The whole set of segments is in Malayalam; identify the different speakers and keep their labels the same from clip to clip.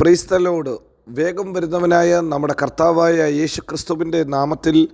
Speaker 1: പ്രീസ്തലോട് വേഗം വരുന്നവനായ നമ്മുടെ കർത്താവായ യേശു ക്രിസ്തുവിന്റെ നാമത്തിൽ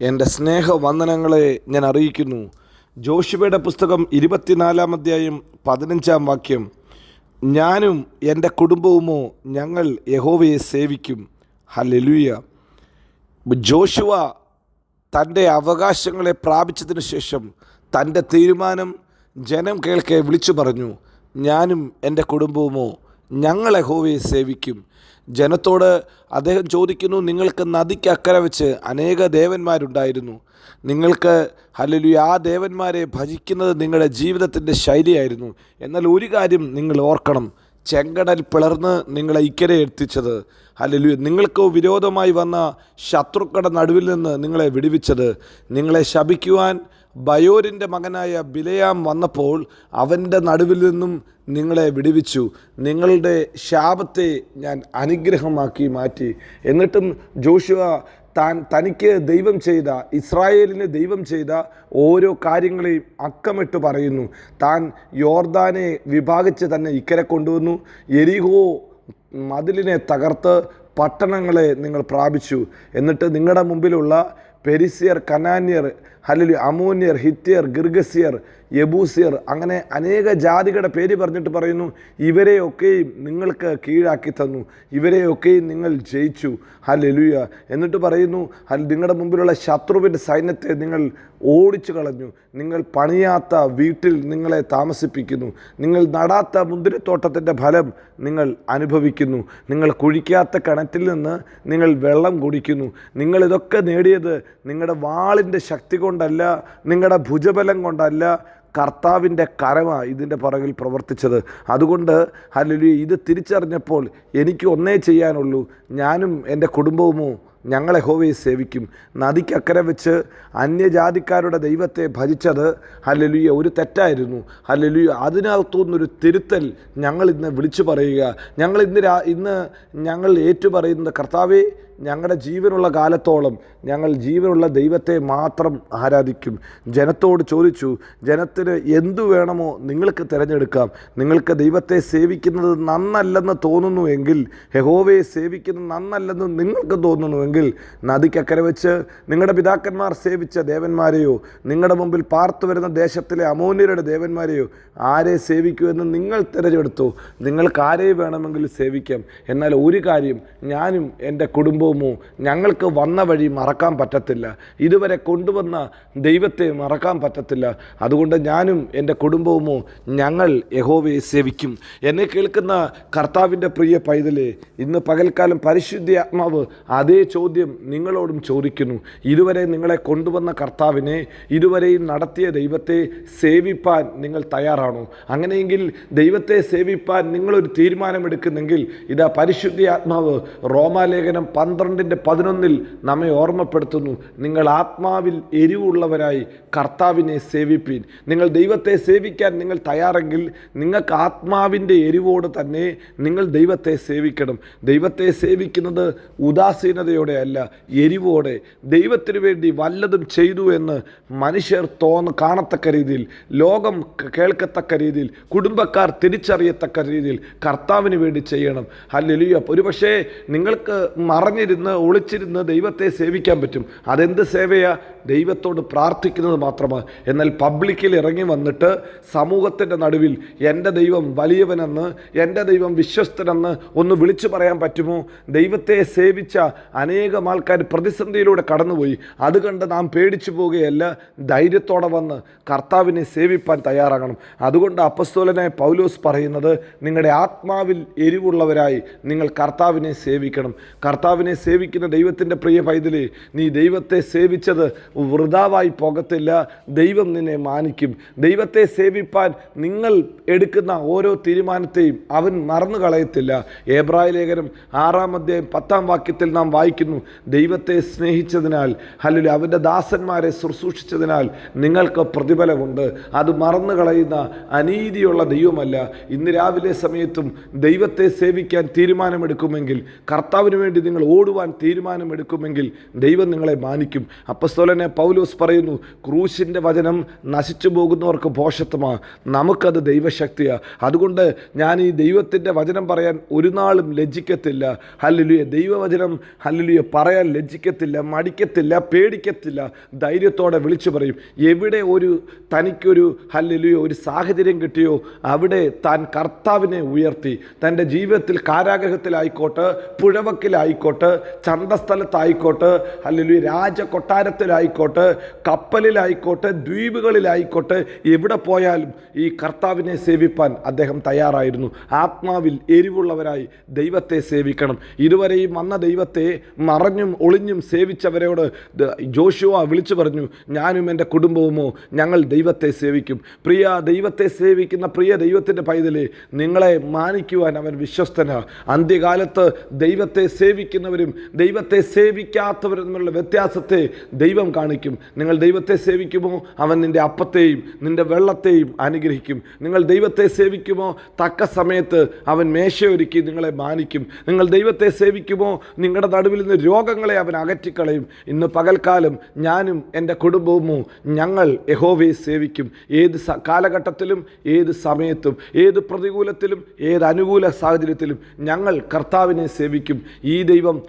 Speaker 1: എന്റെ സ്നേഹവന്ദനങ്ങളെ ഞാൻ അറിയിക്കുന്നു. ജോഷിബയുടെ പുസ്തകം ഇരുപത്തിനാലാം അധ്യായം പതിനഞ്ചാം വാക്യം. ഞാനും എന്റെ കുടുംബവുമോ ഞങ്ങൾ യഹോവയെ സേവിക്കും. ഹലലുയ ജോഷുവ തന്റെ അവകാശങ്ങളെ പ്രാപിച്ചതിന് ശേഷം തന്റെ തീരുമാനം ജനം കേൾക്കെ വിളിച്ചു പറഞ്ഞു. ഞാനും എന്റെ കുടുംബവുമോ ഞങ്ങൾ യഹോവയെ സേവിക്കും. ജനത്തോട് അദ്ദേഹം ചോദിക്കുന്നു നിങ്ങൾക്ക് നദിക്ക് അക്കരെ വെച്ച് അനേക ദേവന്മാരുണ്ടായിരുന്നു. നിങ്ങൾക്ക് അല്ലെങ്കിൽ ആ ദേവന്മാരെ ഭജിക്കുന്നത് നിങ്ങളുടെ ജീവിതത്തിന്റെ ശൈലിയായിരുന്നു. എന്നാൽ ഒരു കാര്യം നിങ്ങൾ ഓർക്കണം ചെങ്കടൽ പിളർന്ന് നിങ്ങളെ ഇക്കരെ എത്തിച്ചത്. അല്ലെങ്കിൽ നിങ്ങൾക്ക് വിരോധമായി വന്ന ശത്രുക്കളുടെ നടുവിൽ നിന്ന് നിങ്ങളെ വിടുവിച്ചത്. നിങ്ങളെ ശപിക്കുവാൻ ബയോരിന്റെ മകനായ ബിലയാം വന്നപ്പോൾ അവന്റെ നടുവിൽ നിന്നും നിങ്ങളെ വിടുവിച്ചു. നിങ്ങളുടെ ശാപത്തെ ഞാൻ അനുഗ്രഹമാക്കി മാറ്റി. എന്നിട്ടും ജോഷുവ താൻ തനിക്ക് ദൈവം ചെയ്ത ഇസ്രായേലിന് ദൈവം ചെയ്ത ഓരോ കാര്യങ്ങളെയും അക്കമിട്ട് പറയുന്നു. താൻ യോർദാനെ വിഭാഗിച്ച് തന്നെ ഇക്കരെ കൊണ്ടുവന്നു. എരിഹോ മതിലിനെ തകർത്ത് പട്ടണങ്ങളെ നിങ്ങൾ പ്രാപിച്ചു. എന്നിട്ട് നിങ്ങളുടെ മുമ്പിലുള്ള പെരിസിയർ കനാന്യർ ഹലലു അമോന്യർ ഹിത്യർ ഗിർഗസിയർ യബൂസിയർ അങ്ങനെ അനേക ജാതികളുടെ പേര് പറഞ്ഞിട്ട് പറയുന്നു ഇവരെയൊക്കെയും നിങ്ങൾക്ക് കീഴാക്കി തന്നു ഇവരെയൊക്കെയും നിങ്ങൾ ജയിച്ചു ഹലെലുയ എന്നിട്ട് പറയുന്നു ഹൽ നിങ്ങളുടെ മുമ്പിലുള്ള ശത്രുവിന്റെ സൈന്യത്തെ നിങ്ങൾ ഓടിച്ചു കളഞ്ഞു നിങ്ങൾ പണിയാത്ത വീട്ടിൽ നിങ്ങളെ താമസിപ്പിക്കുന്നു നിങ്ങൾ നടാത്ത മുന്തിരിത്തോട്ടത്തിന്റെ ഫലം നിങ്ങൾ അനുഭവിക്കുന്നു നിങ്ങൾ കുഴിക്കാത്ത കിണറ്റിൽ നിന്ന് നിങ്ങൾ വെള്ളം കുടിക്കുന്നു നിങ്ങളിതൊക്കെ നേടിയത് നിങ്ങളുടെ വാളിന്റെ ശക്തി കൊണ്ടല്ല നിങ്ങളുടെ ഭുജബലം കൊണ്ടല്ല കർത്താവിന്റെ കരമ ഇതിന്റെ പുറകിൽ പ്രവർത്തിച്ചത്. അതുകൊണ്ട് അല്ലെങ്കിൽ ഇത് തിരിച്ചറിഞ്ഞപ്പോൾ എനിക്ക് ഒന്നേ ചെയ്യാനുള്ളൂ. ഞാനും എന്റെ കുടുംബവുമോ ഞങ്ങളെ ഹോവയെ സേവിക്കും. നദിക്കക്കരെ വെച്ച് അന്യജാതിക്കാരുടെ ദൈവത്തെ ഭജിച്ചത് ഹല്ലലുയ ഒരു തെറ്റായിരുന്നു. ഹല്ലലുയ അതിനകത്തുനിന്നൊരു തിരുത്തൽ ഞങ്ങൾ ഇന്ന് വിളിച്ചു പറയുക. ഞങ്ങൾ ഇന്ന് ഇന്ന് ഞങ്ങൾ ഏറ്റുപറയുന്നത് കർത്താവേ ഞങ്ങളുടെ ജീവനുള്ള കാലത്തോളം ഞങ്ങൾ ജീവനുള്ള ദൈവത്തെ മാത്രം ആരാധിക്കും. ജനത്തോട് ചോദിച്ചു ജനത്തിന് എന്തു വേണമോ നിങ്ങൾക്ക് തിരഞ്ഞെടുക്കാം. നിങ്ങൾക്ക് ദൈവത്തെ സേവിക്കുന്നത് നന്നല്ലെന്ന് തോന്നുന്നുവെങ്കിൽ യഹോവയെ സേവിക്കുന്നത് നന്നല്ലെന്ന് നിങ്ങൾക്ക് തോന്നുന്നുവെങ്കിൽ നദിക്കക്കരെ വെച്ച് നിങ്ങളുടെ പിതാക്കന്മാർ സേവിച്ച ദേവന്മാരെയോ നിങ്ങളുടെ മുമ്പിൽ പാർത്തു വരുന്ന ദേശത്തിലെ അമോന്യരുടെ ദേവന്മാരെയോ ആരെ സേവിക്കുമെന്ന് നിങ്ങൾ തിരഞ്ഞെടുത്തു. നിങ്ങൾക്ക് ആരെ വേണമെങ്കിൽ സേവിക്കാം. എന്നാൽ ഒരു കാര്യം ഞാനും എന്റെ കുടുംബവുമോ ഞങ്ങൾക്ക് വന്ന വഴി മറക്കാൻ പറ്റത്തില്ല. ഇതുവരെ കൊണ്ടുവന്ന ദൈവത്തെ മറക്കാൻ പറ്റത്തില്ല. അതുകൊണ്ട് ഞാനും എന്റെ കുടുംബവുമോ ഞങ്ങൾ യഹോവയെ സേവിക്കും. എന്നെ കേൾക്കുന്ന കർത്താവിന്റെ പ്രിയ പൈതലേ ഇന്ന് പകൽക്കാലം പരിശുദ്ധി ആത്മാവ് അതേ ചോദ്യം നിങ്ങളോടും ചോദിക്കുന്നു. ഇതുവരെ നിങ്ങളെ കൊണ്ടുവന്ന കർത്താവിനെ ഇതുവരെയും നടത്തിയ ദൈവത്തെ സേവിപ്പാൻ നിങ്ങൾ തയ്യാറാണോ? അങ്ങനെയെങ്കിൽ ദൈവത്തെ സേവിപ്പാൻ നിങ്ങളൊരു തീരുമാനമെടുക്കുന്നെങ്കിൽ ഇതാ പരിശുദ്ധി ആത്മാവ് റോമാലേഖനം പന്ത്രണ്ടിന്റെ പതിനൊന്നിൽ നമ്മെ ഓർമ്മപ്പെടുത്തുന്നു. നിങ്ങൾ ആത്മാവിൽ എരിവുള്ളവരായി കർത്താവിനെ സേവിപ്പീൻ. നിങ്ങൾ ദൈവത്തെ സേവിക്കാൻ നിങ്ങൾ തയ്യാറെങ്കിൽ നിങ്ങൾക്ക് ആത്മാവിന്റെ എരിവോട് തന്നെ നിങ്ങൾ ദൈവത്തെ സേവിക്കണം. ദൈവത്തെ സേവിക്കുന്നത് ഉദാസീനതയോടെ അല്ല എരിവോടെ. ദൈവത്തിനു വേണ്ടി വല്ലതും ചെയ്തു എന്ന് മനുഷ്യർ തോന്ന കാണത്തക്ക രീതിയിൽ ലോകം കേൾക്കത്തക്ക രീതിയിൽ കുടുംബക്കാർ തിരിച്ചറിയത്തക്ക രീതിയിൽ കർത്താവിന് വേണ്ടി ചെയ്യണം. ഹല്ലേലൂയ. ഒരുപക്ഷേ നിങ്ങൾക്ക് മറഞ്ഞിരുന്ന് ഒളിച്ചിരുന്ന് ദൈവത്തെ സേവിക്കാൻ പറ്റും. അതെന്ത് സേവയാ? ദൈവത്തോട് പ്രാർത്ഥിക്കുന്നത് മാത്രമാണ് എന്നാൽ പബ്ലിക്കിൽ ഇറങ്ങി വന്നിട്ട് സമൂഹത്തിന്റെ നടുവിൽ എന്റെ ദൈവം വലിയവനെന്ന് എന്റെ ദൈവം വിശ്വസ്തനെന്ന് ഒന്ന് വിളിച്ചു പറയാൻ പറ്റുമോ? ദൈവത്തെ സേവിച്ച അനേകം ആൾക്കാർ പ്രതിസന്ധിയിലൂടെ കടന്നുപോയി. അത് കണ്ട് നാം പേടിച്ചു പോവുകയല്ല ധൈര്യത്തോടെ വന്ന് കർത്താവിനെ സേവിപ്പാൻ തയ്യാറാകണം. അതുകൊണ്ട് അപ്പസ്തോലനായ പൗലോസ് പറയുന്നത് നിങ്ങളുടെ ആത്മാവിൽ എരിവുള്ളവരായി നിങ്ങൾ കർത്താവിനെ സേവിക്കണം. കർത്താവിനെ സേവിക്കുന്ന ദൈവത്തിന്റെ പ്രിയ പൈതലി നീ ദൈവത്തെ സേവിച്ചത് വൃതാവായി പോകത്തില്ല. ദൈവം നിന്നെ മാനിക്കും. ദൈവത്തെ സേവിപ്പാൻ നിങ്ങൾ എടുക്കുന്ന ഓരോ തീരുമാനത്തെയും അവൻ മറന്നു കളയത്തില്ല. ഏബ്രായ ലേഖനം ആറാം അധ്യായം പത്താം വാക്യത്തിൽ നാം വായിക്കുന്നു ദൈവത്തെ സ്നേഹിച്ചതിനാൽ അല്ലെങ്കിൽ അവന്റെ ദാസന്മാരെ ശുശ്രൂഷിച്ചതിനാൽ നിങ്ങൾക്ക് പ്രതിഫലമുണ്ട്. അത് മറന്നു കളയുന്ന അനീതിയുള്ള ദൈവമല്ല. ഇന്ന് രാവിലെ സമയത്തും ദൈവത്തെ സേവിക്കാൻ തീരുമാനമെടുക്കുമെങ്കിൽ കർത്താവിന് വേണ്ടി നിങ്ങൾ ഓടി ഓടുവാൻ തീരുമാനമെടുക്കുമെങ്കിൽ ദൈവം നിങ്ങളെ മാനിക്കും. അപ്പസ്തോലനെ പൗലോസ് പറയുന്നു ക്രൂശിന്റെ വചനം നശിച്ചു പോകുന്നവർക്ക് ഭോഷത്വമാണ് നമുക്കത് ദൈവശക്തിയാണ് അതുകൊണ്ട് ഞാൻ ഈ ദൈവത്തിന്റെ വചനം പറയാൻ ഒരു നാളും ലജ്ജിക്കത്തില്ല. ഹല്ലുലിയ. ദൈവവചനം ഹല്ലുലിയ പറയാൻ ലജ്ജിക്കത്തില്ല മടിക്കത്തില്ല പേടിക്കത്തില്ല. ധൈര്യത്തോടെ വിളിച്ചു പറയും. എവിടെ ഒരു തനിക്കൊരു ഹല്ലുലിയ ഒരു സാഹചര്യം കിട്ടിയോ അവിടെ താൻ കർത്താവിനെ ഉയർത്തി. തന്റെ ജീവിതത്തിൽ കാരാഗ്രഹത്തിലായിക്കോട്ടെ പുഴവക്കിലായിക്കോട്ടെ ചന്തസ്ഥലത്തായിക്കോട്ടെ അല്ലെങ്കിൽ രാജ കൊട്ടാരത്തിലായിക്കോട്ടെ കപ്പലിലായിക്കോട്ടെ ദ്വീപുകളിലായിക്കോട്ടെ എവിടെ പോയാലും ഈ കർത്താവിനെ സേവിപ്പാൻ അദ്ദേഹം തയ്യാറായിരുന്നു. ആത്മാവിൽ എരിവുള്ളവരായി ദൈവത്തെ സേവിക്കണം. ഇതുവരെയും വന്ന ദൈവത്തെ മറഞ്ഞും ഒളിഞ്ഞും സേവിച്ചവരോട് ജോഷുവ വിളിച്ചു പറഞ്ഞു ഞാനും എന്റെ കുടുംബവുമോ ഞങ്ങൾ ദൈവത്തെ സേവിക്കും. പ്രിയ ദൈവത്തെ സേവിക്കുന്ന പ്രിയ ദൈവത്തിന്റെ പൈതലെ നിങ്ങളെ മാനിക്കുവാൻ അവൻ വിശ്വസ്തനാണ് അന്ത്യകാലത്ത് ദൈവത്തെ സേവിക്കുന്നവരും ദൈവത്തെ സേവിക്കാത്തവരും തമ്മിലുള്ള വ്യത്യാസത്തെ ദൈവം കാണിക്കും. നിങ്ങൾ ദൈവത്തെ സേവിക്കുമോ? അവൻ നിന്റെ അപ്പത്തെയും നിന്റെ വെള്ളത്തെയും അനുഗ്രഹിക്കും. നിങ്ങൾ ദൈവത്തെ സേവിക്കുമോ? തക്ക സമയത്ത് അവൻ മേശയൊരുക്കി നിങ്ങളെ മാനിക്കും. നിങ്ങൾ ദൈവത്തെ സേവിക്കുമോ? നിങ്ങളുടെ നടുവിൽ നിന്ന് രോഗങ്ങളെ അവൻ അകറ്റിക്കളയും. ഇന്ന് പകൽക്കാലം ഞാനും എന്റെ കുടുംബവുമോ ഞങ്ങൾ യഹോവയെ സേവിക്കും. ഏത് കാലഘട്ടത്തിലും ഏത് സമയത്തും ഏത് പ്രതികൂലത്തിലും ഏത് അനുകൂല സാഹചര്യത്തിലും ഞങ്ങൾ കർത്താവിനെ സേവിക്കും. ഈ ദൈവം